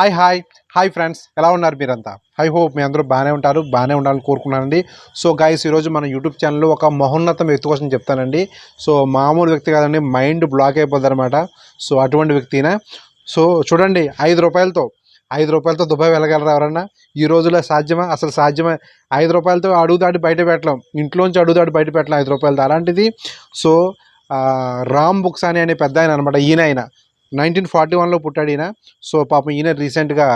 Hi hi. Hi friends. ఎలా ఉన్నారు మీరంతా? ఐ హోప్ మీ అందరూ బాగానే ఉంటారు బాగానే ఉండాలని కోరుకున్నానండి. సో గైస్ ఈరోజు మన యూట్యూబ్ ఛానల్లో ఒక మహోన్నతం వ్యక్తి కోసం చెప్తానండి. సో మామూలు వ్యక్తి కాదండి మైండ్ బ్లాక్ అయిపోద్ది సో అటువంటి వ్యక్తినే. సో చూడండి ఐదు రూపాయలతో ఐదు రూపాయలతో దుబాయ్ వెళ్ళగలరా ఎవరన్నా? ఈ రోజుల్లో సాధ్యమా? అసలు సాధ్యమే? ఐదు రూపాయలతో అడుగు దాటి బయట పెట్టలేం. ఇంట్లోంచి అడుగు దాటి బయట పెట్టలేం ఐదు రూపాయలతో. అలాంటిది సో రామ్ బుక్స్ అని అనే పెద్ద ఆయన అనమాట ఈయన ఆయన. నైన్టీన్ ఫార్టీ వన్లో పుట్టాడు ఈయన సో పాపం ఈయన రీసెంట్గా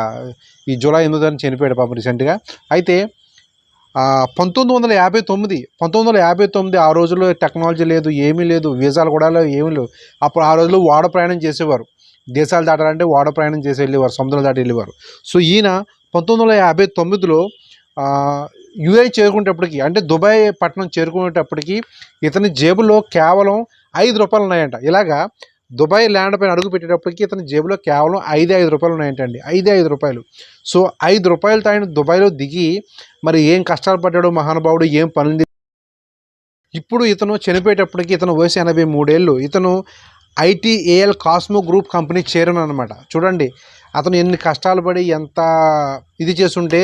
ఈ జూలై ఎనిమిదో తారీఖున చనిపోయాడు పాపం రీసెంట్గా. అయితే పంతొమ్మిది వందల యాభై తొమ్మిది పంతొమ్మిది వందల యాభై తొమ్మిది ఆ రోజుల్లో టెక్నాలజీ లేదు ఏమీ లేదు వీసాలు కూడా ఏమీ లేవు. అప్పుడు ఆ రోజుల్లో ఓడ ప్రయాణం చేసేవారు. దేశాలు దాటాలంటే ఓడ ప్రయాణం చేసి వెళ్ళేవారు సముద్రం దాటి వెళ్ళేవారు. సో ఈయన పంతొమ్మిది వందల యాభై తొమ్మిదిలో యుఏ చేరుకునేటప్పటికి అంటే దుబాయ్ పట్టణం చేరుకునేటప్పటికి ఇతని జేబులో కేవలం ఐదు రూపాయలు ఉన్నాయంట ఇలాగా దుబాయ్ ల్యాండ్ పైన అడుగు పెట్టేటప్పటికి ఇతని జేబులో కేవలం ఐదు ఐదు రూపాయలు ఉన్నాయంటండి. ఐదు ఐదు రూపాయలు. సో ఐదు రూపాయలతో ఆయన దుబాయ్లో దిగి మరి ఏం కష్టాలు పడ్డాడు మహానుభావుడు ఏం పనులు ఇప్పుడు ఇతను చనిపోయేటప్పటికి ఇతను వయసు ఎనభై మూడేళ్ళు. ఇతను ITAL cosmo group company chairman అనమాట చూడండి అతను ఎన్ని కష్టాలు పడి ఎంత ఇది చేస్తుంటే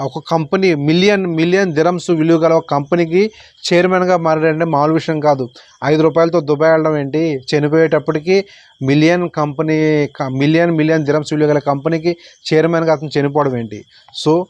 ఒక కంపెనీ మిలియన్ మిలియన్ దిరమ్స్ విలువ గల ఒక కంపెనీకి చైర్మన్గా మారాడంటే మామూలు విషయం కాదు. ఐదు రూపాయలతో దుబాయ్ వెళ్ళడం ఏంటి? చనిపోయేటప్పటికి మిలియన్ కంపెనీ క- మిలియన్ మిలియన్ దిరమ్స్ విలువ గల కంపెనీకి చైర్మన్గా అతను చనిపోవడం ఏంటి? సో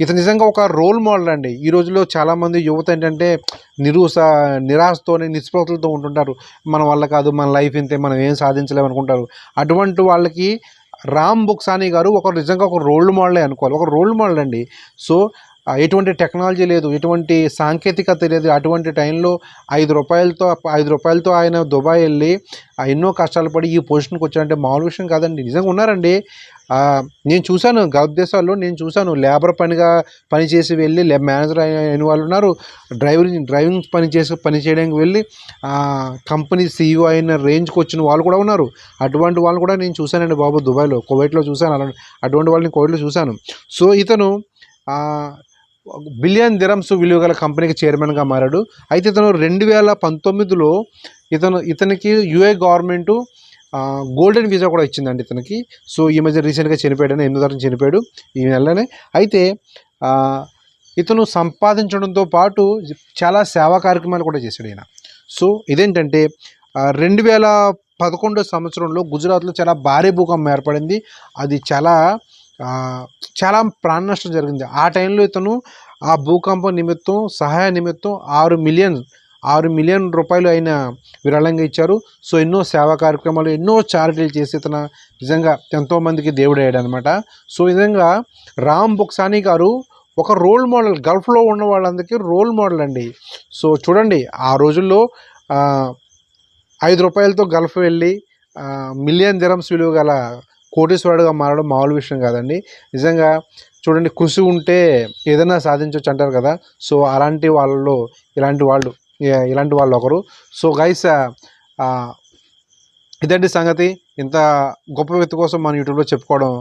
ఇతను నిజంగా ఒక రోల్ మోడల్ అండి. ఈ రోజుల్లో చాలామంది యువత ఏంటంటే నిరుస నిరాశతోనే నిస్పృహతలతో ఉంటుంటారు. మన వల్ల కాదు మన లైఫ్ ఇంతే మనం ఏం సాధించలేము అనుకుంటారు అటువంటి వాళ్ళకి రామ్ బుక్సానీ గారు ఒక నిజంగా ఒక రోల్ మోడలే అనుకోవాలి. ఒక రోల్ మోడల్ అండి. సో ఎటువంటి టెక్నాలజీ లేదు ఎటువంటి సాంకేతికత లేదు. అటువంటి టైంలో ఐదు రూపాయలతో ఐదు రూపాయలతో ఆయన దుబాయ్ వెళ్ళి ఆ, ఎన్నో కష్టాలు పడి ఈ పొజిషన్కి వచ్చారంటే మామూలు విషయం కాదండి. నిజంగా ఉన్నారండి. నేను చూశాను గల్ఫ్ దేశాల్లో నేను చూశాను. లేబర్ పనిగా పనిచేసి వెళ్ళి లే- మేనేజర్ అయిన వాళ్ళు ఉన్నారు. డ్రైవింగ్ డ్రైవింగ్ పని చేసి పని చేయడానికి వెళ్ళి కంపెనీ సీఈఓ అయిన రేంజ్కి వచ్చిన వాళ్ళు కూడా ఉన్నారు. అటువంటి వాళ్ళు కూడా నేను చూశానండి బాబు దుబాయ్లో. కువైట్లో చూశాను. అలా అటువంటి వాళ్ళని కువైట్లో చూశాను. సో ఇతను బిలియన్ దిరమ్స్ విలువ గల కంపెనీకి చైర్మన్గా మారాడు. అయితే ఇతను రెండు వేల పంతొమ్మిదిలో ఇతను ఇతనికి యుఏ గవర్నమెంటు గోల్డెన్ వీసా కూడా ఇచ్చిందండి ఇతనికి. సో ఈ మధ్య రీసెంట్గా చనిపోయాడు ఎనిమిదో తారీఖు చనిపోయాడు ఈ నెలనే అయితే ఇతను సంపాదించడంతో పాటు చాలా సేవా కార్యక్రమాలు కూడా చేశాడు ఈయన. సో ఇదేంటంటే రెండు వేల పదకొండో సంవత్సరంలో గుజరాత్లో చాలా భారీ భూకంపం ఏర్పడింది. అది చాలా చాలా ప్రాణ నష్టం జరిగింది. ఆ టైంలో ఇతను ఆ భూకంపం నిమిత్తం సహాయ నిమిత్తం ఆరు మిలియన్ ఆరు మిలియన్ రూపాయలు ఆయన విరాళంగా ఇచ్చారు. సో ఎన్నో సేవా కార్యక్రమాలు ఎన్నో చారిటీలు చేసి ఇతను నిజంగా ఎంతోమందికి దేవుడు అనమాట సో విధంగా రామ్ బుక్సానీ గారు ఒక రోల్ మోడల్ గల్ఫ్లో ఉన్న వాళ్ళందరికీ రోల్ మోడల్ అండి. సో చూడండి ఆ రోజుల్లో ఐదు రూపాయలతో గల్ఫ్ వెళ్ళి మిలియన్ దిరమ్స్ విలువ గల కోటీశ్వరుడుగా మారడం మామూలు విషయం కాదండి. నిజంగా చూడండి కృషి ఉంటే ఏదైనా సాధించవచ్చు అంటారు కదా. సో అలాంటి వాళ్ళు ఇలాంటి వాళ్ళు ఇలాంటి వాళ్ళు ఒకరు. సో గైస్ ఇదండి సంగతి. ఇంత గొప్ప వ్యక్తి కోసం మన యూట్యూబ్లో చెప్పుకోవడం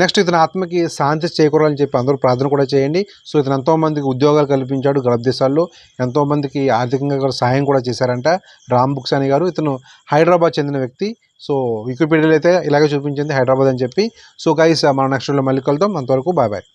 నెక్స్ట్ ఇతని ఆత్మకి శాంతి చేకూరాలని చెప్పి అందరూ ప్రార్థన కూడా చేయండి. సో ఇతను ఎంతోమందికి ఉద్యోగాలు కల్పించాడు గల్ఫ్ దేశాల్లో. ఎంతోమందికి ఆర్థికంగా కూడా సహాయం కూడా చేశారంట రామ్ బుక్స్ గారు. ఇతను హైదరాబాద్ చెందిన వ్యక్తి. సో వికీపీడియాలో అయితే ఇలాగే చూపించింది హైదరాబాద్ అని చెప్పి. సో గైస్ మన నెక్స్ట్లో మళ్ళీ కలుద్దాం. అంతవరకు బాయ్ బాయ్.